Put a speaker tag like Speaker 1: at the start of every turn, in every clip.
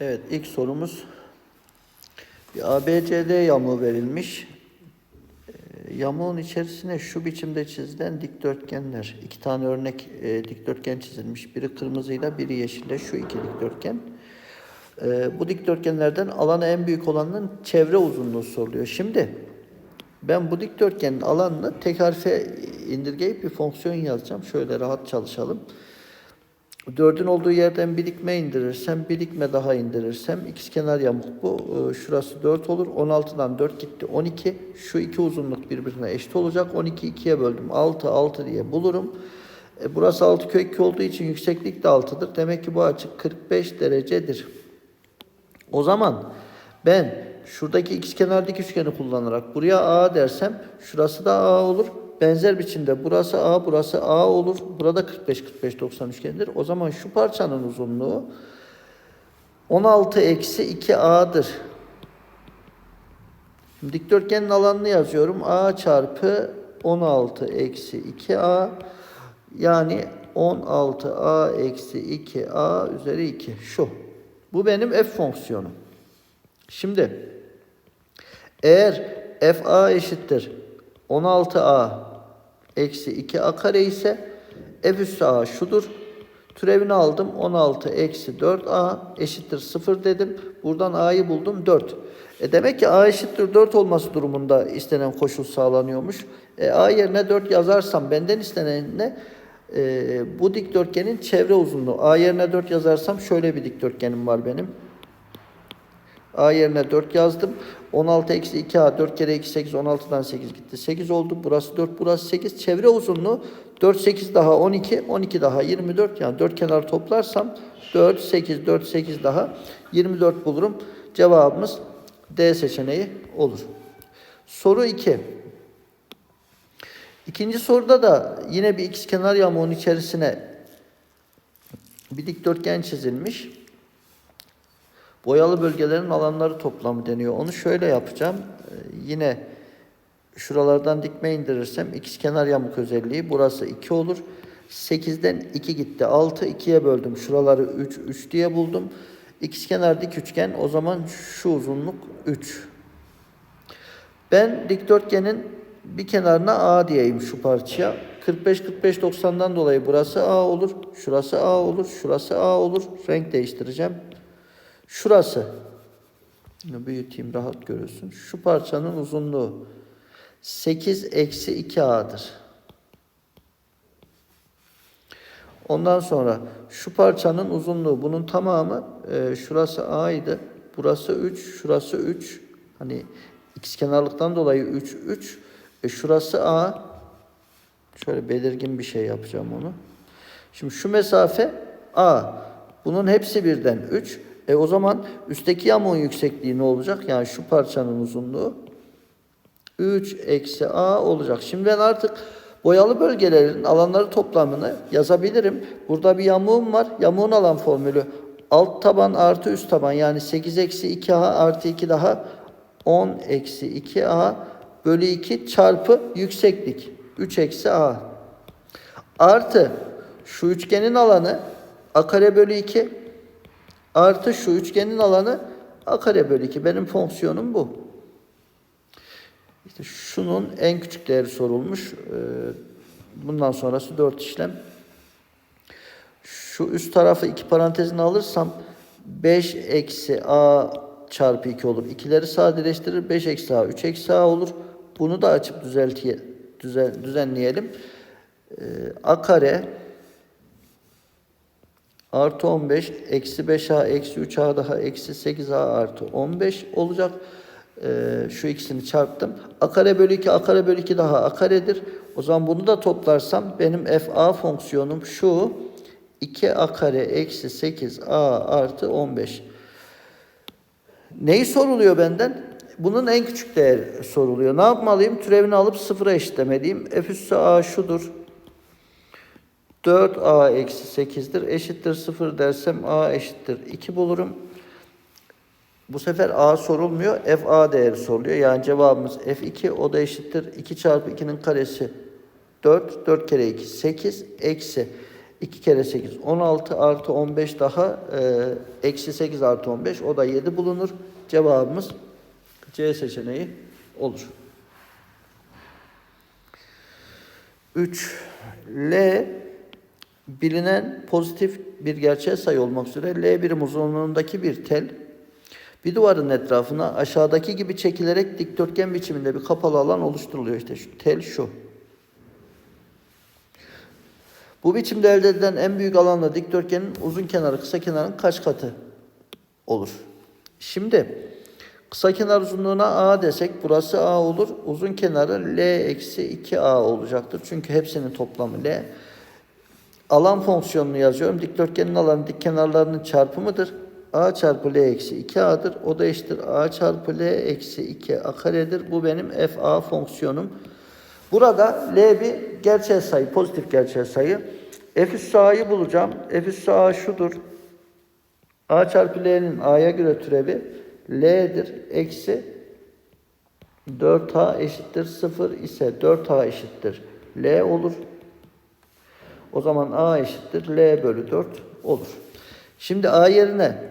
Speaker 1: Evet ilk sorumuz bir ABCD yamuğu verilmiş. Ee, Yamuğun içerisine şu biçimde çizilen dikdörtgenler. iki tane örnek e, dikdörtgen çizilmiş. Biri kırmızıyla biri yeşille şu iki dikdörtgen. Ee, bu dikdörtgenlerden alanı en büyük olanın çevre uzunluğu soruluyor. Şimdi ben bu dikdörtgenin alanını tek harfe indirgeyip bir fonksiyon yazacağım. Şöyle rahat çalışalım. Dördün olduğu yerden bir dikme indirirsem, bir dikme daha indirirsem ikizkenar yamuk bu. Ee, Şurası 4 olur. 16'dan 4 gitti 12. Şu iki uzunluk birbirine eşit olacak. 12 ikiye böldüm. 6 6 diye bulurum. E, burası 6 kök 2 olduğu için yükseklik de 6'dır. Demek ki bu açı 45 derecedir. O zaman ben şuradaki ikizkenar dik üçgeni kullanarak buraya A dersem şurası da A olur. Benzer biçimde burası A, burası A olur. Burada 45 45 90 üçgenidir. O zaman şu parçanın uzunluğu 16 eksi 2A'dır. Şimdi Dikdörtgenin alanını yazıyorum. A çarpı 16 eksi 2A yani 16A eksi 2A üzeri 2. Şu. Bu benim f fonksiyonum. Şimdi eğer fa eşittir 16a eksi 2a kare ise f üssü a şudur. Türevini aldım 16 eksi 4a eşittir 0 dedim. Buradan a'yı buldum 4. E demek ki a eşittir 4 olması durumunda istenen koşul sağlanıyormuş. E a yerine 4 yazarsam benden istenen ne? E, bu dikdörtgenin çevre uzunluğu. A yerine 4 yazarsam şöyle bir dikdörtgenim var benim. A yerine 4 yazdım. 16 eksi 2A 4 kere 2 8 16'dan 8 gitti. 8 oldu. Burası 4 burası 8. Çevre uzunluğu 4 8 daha 12 12 daha 24 yani 4 kenar toplarsam 4 8 4 8 daha 24 bulurum. Cevabımız D seçeneği olur. Soru 2. İkinci soruda da yine bir ikizkenar yamuğun içerisine bir dikdörtgen çizilmiş. Boyalı bölgelerin alanları toplamı deniyor. Onu şöyle yapacağım. Ee, yine şuralardan dikme indirirsem ikizkenar yamuk özelliği. Burası 2 olur. 8'den 2 gitti. 6 2'ye böldüm. Şuraları 3 3 diye buldum. İkizkenar dik üçgen o zaman şu uzunluk 3. Ben dikdörtgenin bir kenarına A diyeyim şu parçaya. 45 45 90'dan dolayı burası A olur. Şurası A olur. Şurası A olur. Renk değiştireceğim. Şurası. Yine büyüteyim rahat görürsün. Şu parçanın uzunluğu 8 eksi 2A'dır. Ondan sonra şu parçanın uzunluğu bunun tamamı e, şurası A idi. Burası 3, şurası 3. Hani ikizkenarlıktan dolayı 3 3. E, şurası A. Şöyle belirgin bir şey yapacağım onu. Şimdi şu mesafe A. Bunun hepsi birden 3. E o zaman üstteki yamuğun yüksekliği ne olacak? Yani şu parçanın uzunluğu 3 eksi A olacak. Şimdi ben artık boyalı bölgelerin alanları toplamını yazabilirim. Burada bir yamuğum var. Yamuğun alan formülü alt taban artı üst taban yani 8 eksi 2A artı 2 daha 10 eksi 2A bölü 2 çarpı yükseklik 3 eksi A. Artı şu üçgenin alanı A kare bölü 2 artı şu üçgenin alanı A kare bölü 2. Benim fonksiyonum bu. İşte şunun en küçük değeri sorulmuş. Ee, Bundan sonrası 4 işlem. Şu üst tarafı iki parantezine alırsam 5 eksi A çarpı 2 olur. İkileri sadeleştirir. 5 eksi A 3 eksi A olur. Bunu da açıp düzeltiye, düzen, düzenleyelim. Ee, A kare artı 15 eksi 5A eksi 3A daha eksi 8A artı 15 olacak. Ee, şu ikisini çarptım. A kare bölü 2 A kare bölü 2 daha A karedir. O zaman bunu da toplarsam benim FA fonksiyonum şu 2A kare eksi 8A artı 15. Neyi soruluyor benden? Bunun en küçük değeri soruluyor. Ne yapmalıyım? Türevini alıp sıfıra eşitlemeliyim. F üssü A şudur. 4A eksi 8'dir. Eşittir 0 dersem A eşittir 2 bulurum. Bu sefer A sorulmuyor. F A değeri soruluyor. Yani cevabımız F2 o da eşittir. 2 çarpı 2'nin karesi 4. 4 kere 2 8 eksi 2 kere 8 16 artı 15 daha e, eksi 8 artı 15 o da 7 bulunur. Cevabımız C seçeneği olur. 3. L bilinen pozitif bir gerçel sayı olmak üzere L birim uzunluğundaki bir tel bir duvarın etrafına aşağıdaki gibi çekilerek dikdörtgen biçiminde bir kapalı alan oluşturuluyor. İşte şu tel şu. Bu biçimde elde edilen en büyük alanla dikdörtgenin uzun kenarı kısa kenarın kaç katı olur? Şimdi kısa kenar uzunluğuna A desek burası A olur. Uzun kenarı L eksi 2A olacaktır. Çünkü hepsinin toplamı L. Alan fonksiyonunu yazıyorum. Dikdörtgenin alanı dik kenarlarının çarpımıdır. A çarpı L eksi 2A'dır. O da eşittir A çarpı L eksi 2 A karedir. Bu benim FA fonksiyonum. Burada L bir gerçel sayı, pozitif gerçel sayı. F üssü A'yı bulacağım. F üssü A şudur. A çarpı L'nin A'ya göre türevi L'dir. Eksi 4A eşittir 0 ise 4A eşittir L olur. O zaman A eşittir L bölü 4 olur. Şimdi A yerine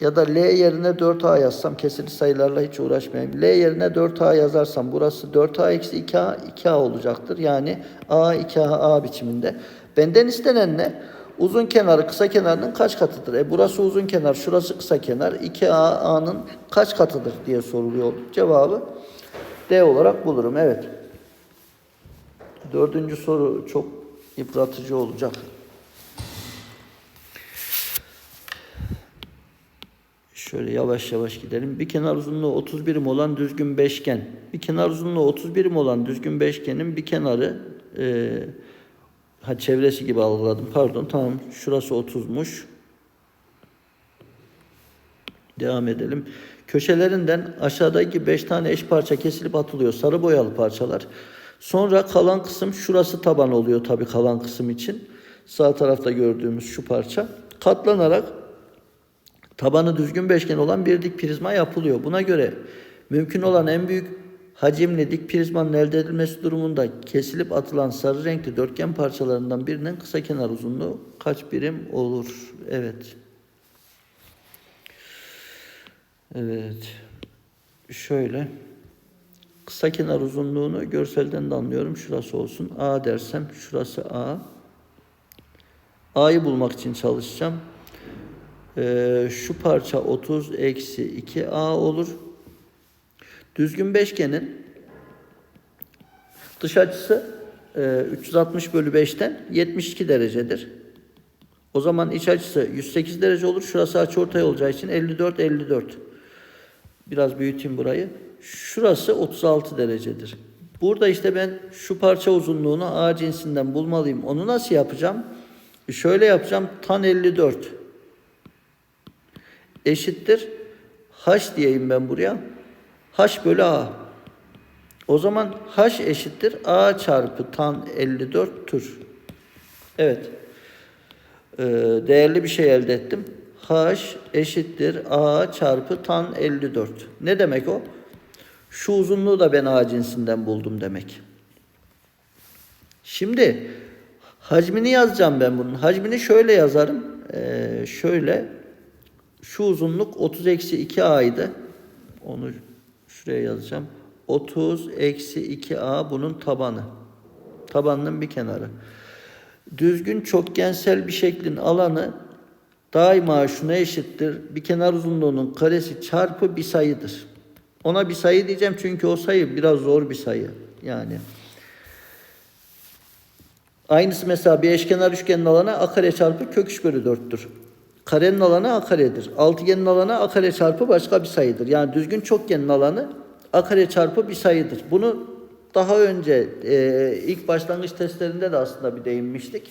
Speaker 1: ya da L yerine 4A yazsam kesirli sayılarla hiç uğraşmayayım. L yerine 4A yazarsam burası 4A eksi 2A 2A olacaktır. Yani A 2A A biçiminde. Benden istenen ne? Uzun kenarı kısa kenarının kaç katıdır? E burası uzun kenar, şurası kısa kenar. 2A A'nın kaç katıdır diye soruluyor. Cevabı D olarak bulurum. Evet. Dördüncü soru çok yıpratıcı olacak. Şöyle yavaş yavaş gidelim. Bir kenar uzunluğu 30 birim olan düzgün beşgen. Bir kenar uzunluğu 30 birim olan düzgün beşgenin bir kenarı e, ha çevresi gibi algıladım. Pardon tamam. Şurası 30'muş. Devam edelim. Köşelerinden aşağıdaki 5 tane eş parça kesilip atılıyor. Sarı boyalı parçalar. Sonra kalan kısım şurası taban oluyor tabii kalan kısım için. Sağ tarafta gördüğümüz şu parça. Katlanarak tabanı düzgün beşgen olan bir dik prizma yapılıyor. Buna göre mümkün olan en büyük hacimli dik prizmanın elde edilmesi durumunda kesilip atılan sarı renkli dörtgen parçalarından birinin kısa kenar uzunluğu kaç birim olur? Evet. Evet. Şöyle. Kısa kenar uzunluğunu görselden de anlıyorum. Şurası olsun. A dersem şurası A. A'yı bulmak için çalışacağım. Ee, şu parça 30 eksi 2A olur. Düzgün beşgenin dış açısı e, 360 bölü 5'ten 72 derecedir. O zaman iç açısı 108 derece olur. Şurası açıortay olacağı için 54 54. Biraz büyüteyim burayı. Şurası 36 derecedir. Burada işte ben şu parça uzunluğunu A cinsinden bulmalıyım. Onu nasıl yapacağım? E şöyle yapacağım. Tan 54 eşittir. H diyeyim ben buraya. H bölü A. O zaman H eşittir. A çarpı tan 54 tür. Evet. Ee, değerli bir şey elde ettim. H eşittir A çarpı tan 54. Ne demek o? Şu uzunluğu da ben A buldum demek. Şimdi hacmini yazacağım ben bunun. Hacmini şöyle yazarım. Ee, şöyle şu uzunluk 30 eksi 2A'ydı. Onu şuraya yazacağım. 30 eksi 2A bunun tabanı. Tabanının bir kenarı. Düzgün çokgensel bir şeklin alanı daima şuna eşittir. Bir kenar uzunluğunun karesi çarpı bir sayıdır. Ona bir sayı diyeceğim çünkü o sayı biraz zor bir sayı. Yani aynısı mesela bir eşkenar üçgenin alanı a kare çarpı kök 3 bölü 4'tür. Karenin alanı a karedir. Altıgenin alanı a kare çarpı başka bir sayıdır. Yani düzgün çokgenin alanı a kare çarpı bir sayıdır. Bunu daha önce e, ilk başlangıç testlerinde de aslında bir değinmiştik.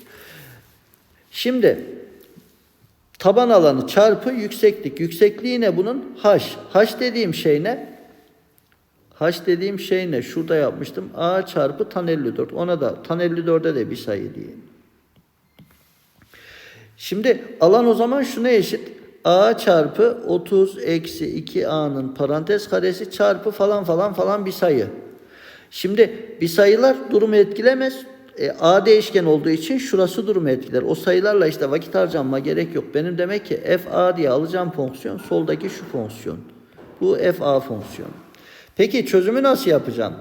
Speaker 1: Şimdi taban alanı çarpı yükseklik. Yüksekliği ne bunun? H. H dediğim şey ne? H dediğim şey ne? Şurada yapmıştım. A çarpı tan 54. Ona da tan 54'e de bir sayı diyeyim. Şimdi alan o zaman şuna eşit. A çarpı 30 eksi 2A'nın parantez karesi çarpı falan falan falan bir sayı. Şimdi bir sayılar durumu etkilemez. E, A değişken olduğu için şurası durumu etkiler. O sayılarla işte vakit harcanma gerek yok. Benim demek ki f a diye alacağım fonksiyon soldaki şu fonksiyon. Bu f a fonksiyonu. Peki çözümü nasıl yapacağım?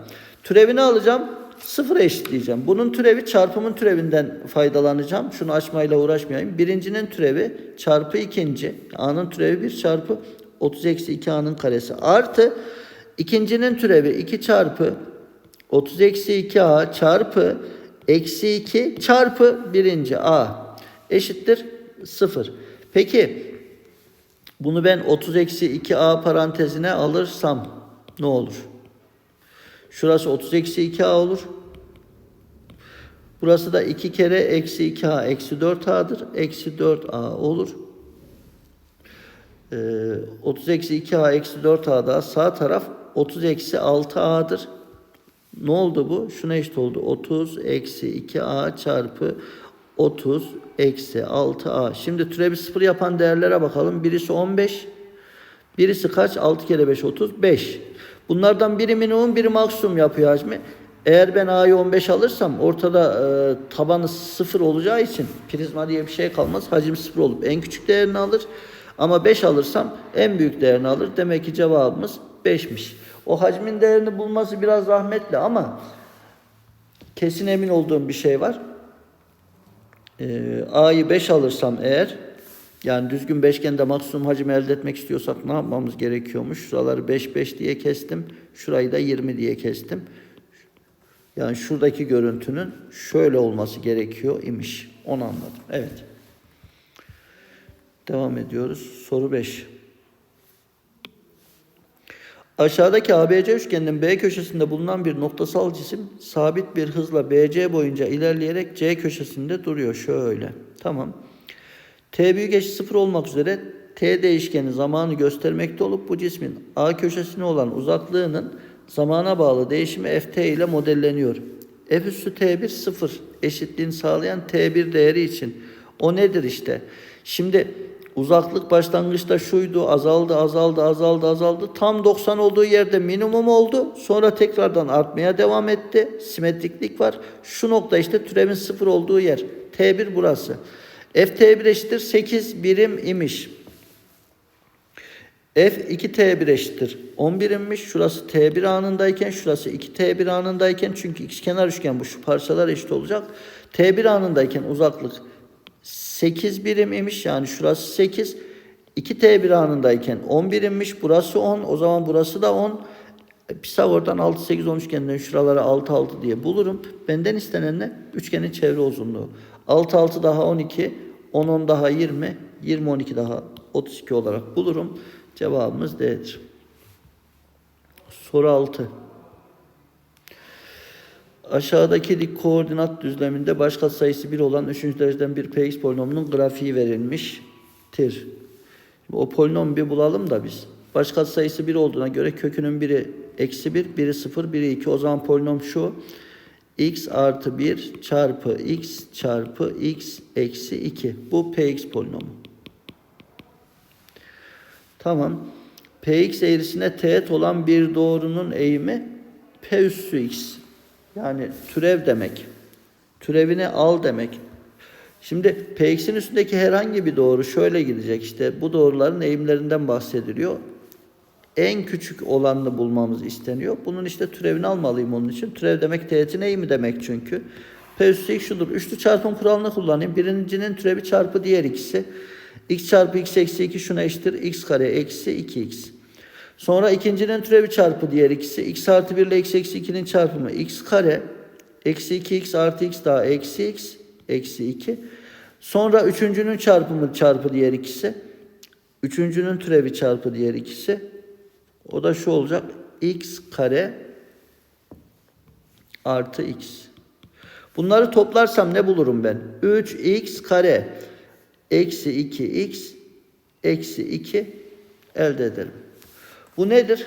Speaker 1: Türevini alacağım. Sıfıra eşitleyeceğim. Bunun türevi çarpımın türevinden faydalanacağım. Şunu açmayla uğraşmayayım. Birincinin türevi çarpı ikinci. A'nın türevi 1 çarpı 30 eksi 2 A'nın karesi. Artı ikincinin türevi 2 çarpı 30 eksi 2A çarpı eksi 2 çarpı birinci A eşittir 0. Peki bunu ben 30 eksi 2A parantezine alırsam ne olur? Şurası 30 eksi 2A olur. Burası da 2 kere eksi 2A eksi 4A'dır. Eksi 4A olur. Ee, 30 eksi 2A eksi 4A'da sağ taraf 30 eksi 6A'dır. Ne oldu bu? Şuna eşit oldu. 30 eksi 2A çarpı 30 eksi 6A. Şimdi türevi sıfır yapan değerlere bakalım. Birisi 15. Birisi kaç? 6 kere 5 35. Bunlardan biri minimum biri maksimum yapıyor hacmi. Eğer ben A'yı 15 alırsam ortada e, tabanı sıfır olacağı için prizma diye bir şey kalmaz. Hacim sıfır olup en küçük değerini alır. Ama 5 alırsam en büyük değerini alır. Demek ki cevabımız 5'miş. O hacmin değerini bulması biraz zahmetli ama kesin emin olduğum bir şey var. Ee, A'yı 5 alırsam eğer yani düzgün beşgende maksimum hacim elde etmek istiyorsak ne yapmamız gerekiyormuş? Şuraları 5 5 diye kestim. Şurayı da 20 diye kestim. Yani şuradaki görüntünün şöyle olması gerekiyor imiş. Onu anladım. Evet. Devam ediyoruz. Soru 5. Aşağıdaki ABC üçgeninin B köşesinde bulunan bir noktasal cisim sabit bir hızla BC boyunca ilerleyerek C köşesinde duruyor. Şöyle. Tamam. T büyük eşit sıfır olmak üzere T değişkeni zamanı göstermekte olup bu cismin A köşesine olan uzaklığının zamana bağlı değişimi ft ile modelleniyor. F üssü T1 sıfır eşitliğini sağlayan T1 değeri için. O nedir işte? Şimdi uzaklık başlangıçta şuydu azaldı azaldı azaldı azaldı. Tam 90 olduğu yerde minimum oldu. Sonra tekrardan artmaya devam etti. Simetriklik var. Şu nokta işte türevin sıfır olduğu yer. T1 burası. Ft1 eşittir 8 birim imiş. F2T1 eşittir 11 imiş. Şurası T1 anındayken şurası 2T1 anındayken çünkü ikizkenar üçgen bu şu parçalar eşit olacak. T1 anındayken uzaklık 8 birim imiş. Yani şurası 8. 2T1 anındayken 11 imiş. Burası 10. O zaman burası da 10. Pisagor'dan 6 8 10 üçgeninden şuralara 6 6 diye bulurum. Benden istenen ne? Üçgenin çevre uzunluğu. 6 6 daha 12, 10 10 daha 20, 20 12 daha 32 olarak bulurum. Cevabımız D'dir. Soru 6. Aşağıdaki dik koordinat düzleminde baş katsayısı 1 olan 3. dereceden bir px polinomunun grafiği verilmiştir. O polinomu bir bulalım da biz. Baş katsayısı 1 olduğuna göre kökünün biri eksi 1, biri 0, biri 2. O zaman polinom şu. X artı 1 çarpı x çarpı x eksi 2. Bu px polinomu. Tamam. px eğrisine teğet olan bir doğrunun eğimi p üssü x. Yani türev demek. Türevini al demek. Şimdi px'in üstündeki herhangi bir doğru şöyle gidecek. İşte bu doğruların eğimlerinden bahsediliyor. En küçük olanını bulmamız isteniyor. Bunun işte türevini almalıyım onun için. Türev demek teğetin eğimi demek çünkü. P üssü x şudur. Üçlü çarpım kuralını kullanayım. Birincinin türevi çarpı diğer ikisi. x çarpı x eksi 2 şuna eşittir. x kare eksi 2x. Sonra ikincinin türevi çarpı diğer ikisi. x artı 1 ile x eksi 2'nin çarpımı x kare. Eksi 2x artı x daha eksi x. Eksi 2. Sonra üçüncünün çarpımı çarpı diğer ikisi. Üçüncünün türevi çarpı diğer ikisi. O da şu olacak. x kare artı x. Bunları toplarsam ne bulurum ben? 3x kare eksi 2x eksi 2 elde ederim. Bu nedir?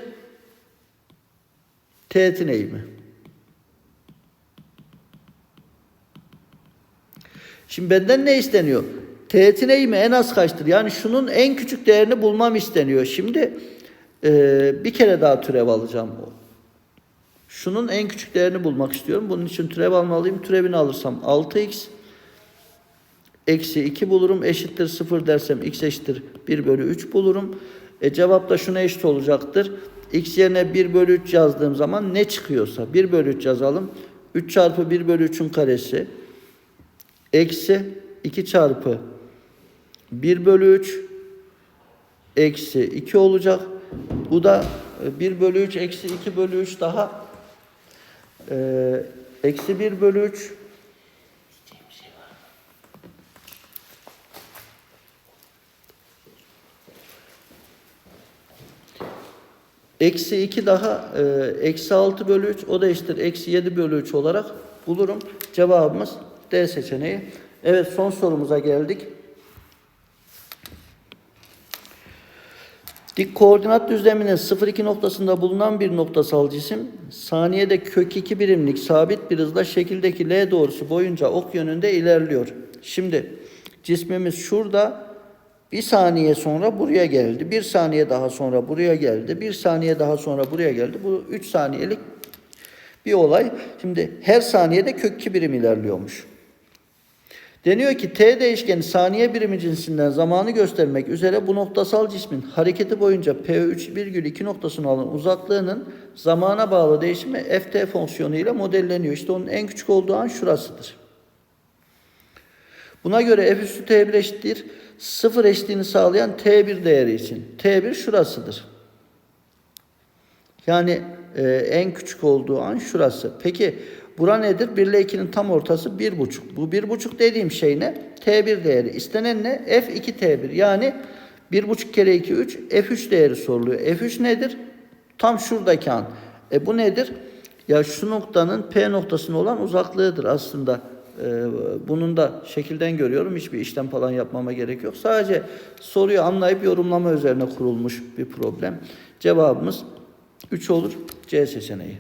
Speaker 1: Teğetin eğimi. Şimdi benden ne isteniyor? Teğetin eğimi en az kaçtır? Yani şunun en küçük değerini bulmam isteniyor. Şimdi e, bir kere daha türev alacağım. Şunun en küçük değerini bulmak istiyorum. Bunun için türev almalıyım. Türevini alırsam 6x eksi 2 bulurum. Eşittir 0 dersem x eşittir 1 bölü 3 bulurum. E cevap da şuna eşit olacaktır. x yerine 1 bölü 3 yazdığım zaman ne çıkıyorsa 1 bölü 3 yazalım. 3 çarpı 1 bölü 3'ün karesi eksi 2 çarpı 1 bölü 3 eksi 2 olacak. Bu da e, 1 bölü 3 eksi 2 bölü 3 daha e, eksi 1 bölü 3 Eksi 2 daha e, eksi 6 bölü 3 o da eşittir eksi 7 bölü 3 olarak bulurum. Cevabımız D seçeneği. Evet son sorumuza geldik. Dik koordinat düzleminin 0-2 noktasında bulunan bir noktasal cisim saniyede kök 2 birimlik sabit bir hızla şekildeki L doğrusu boyunca ok yönünde ilerliyor. Şimdi cismimiz şurada bir saniye sonra buraya geldi. Bir saniye daha sonra buraya geldi. Bir saniye daha sonra buraya geldi. Bu 3 saniyelik bir olay. Şimdi her saniyede kök 2 birim ilerliyormuş. Deniyor ki t değişkeni saniye birimi cinsinden zamanı göstermek üzere bu noktasal cismin hareketi boyunca p3 virgül 2 noktasına alan uzaklığının zamana bağlı değişimi ft fonksiyonu ile modelleniyor. İşte onun en küçük olduğu an şurasıdır. Buna göre f üstü t1 eşittir. Sıfır eşitliğini sağlayan t1 değeri için. t1 şurasıdır. Yani e, en küçük olduğu an şurası. Peki bura nedir? 1 ile 2'nin tam ortası 1,5. Bu 1,5 dediğim şey ne? T1 değeri. İstenen ne? F2 T1. Yani 1,5 kere 2 3 F3 değeri soruluyor. F3 nedir? Tam şuradaki an. E bu nedir? Ya şu noktanın P noktasına olan uzaklığıdır aslında. Ee, bunun da şekilden görüyorum. Hiçbir işlem falan yapmama gerek yok. Sadece soruyu anlayıp yorumlama üzerine kurulmuş bir problem. Cevabımız 3 olur. C seçeneği.